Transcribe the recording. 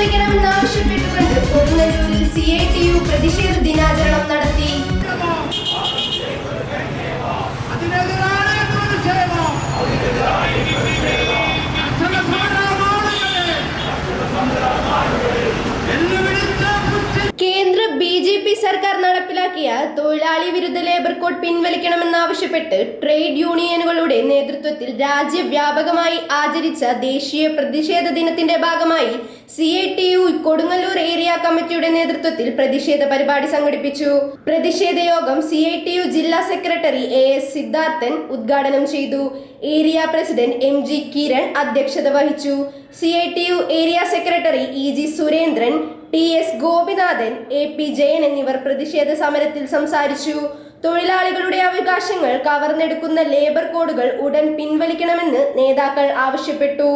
പിൻവലിക്കണമെന്നാവശ്യപ്പെട്ടുകൊണ്ട് കൊടുങ്ങല്ലൂരിൽ C I T U പ്രതിഷേധ ദിനാചരണം ബി ജെ പി സർക്കാർ നടപ്പിലാക്കിയ തൊഴിലാളി വിരുദ്ധ ലേബർ കോഡ് പിൻവലിക്കണമെന്നാവശ്യപ്പെട്ട് ട്രേഡ് യൂണിയനുകളുടെ നേതൃത്വത്തിൽ രാജ്യവ്യാപകമായി ആചരിച്ച ദേശീയ പ്രതിഷേധ ദിനത്തിന്റെ ഭാഗമായി C I T U Kodungallur area കമ്മിറ്റിയുടെ നേതൃത്വത്തിൽ പ്രതിഷേധ പരിപാടി സംഘടിപ്പിച്ചു. പ്രതിഷേധ യോഗം സി ഐ ടി യു ജില്ലാ സെക്രട്ടറി എ എസ് സിദ്ധാർത്ഥൻ ഉദ്ഘാടനം ചെയ്തു. Area president M G Kiran അധ്യക്ഷത വഹിച്ചു. C I T U area secretary E G Surendran T S Gopinathan A P Jayan എന്നിവർ പ്രതിഷേധ സമരത്തിൽ സംസാരിച്ചു. തൊഴിലാളികളുടെ അവകാശങ്ങൾ കവർന്നെടുക്കുന്ന ലേബർ കോഡുകൾ ഉടൻ പിൻവലിക്കണമെന്ന് നേതാക്കൾ ആവശ്യപ്പെട്ടു.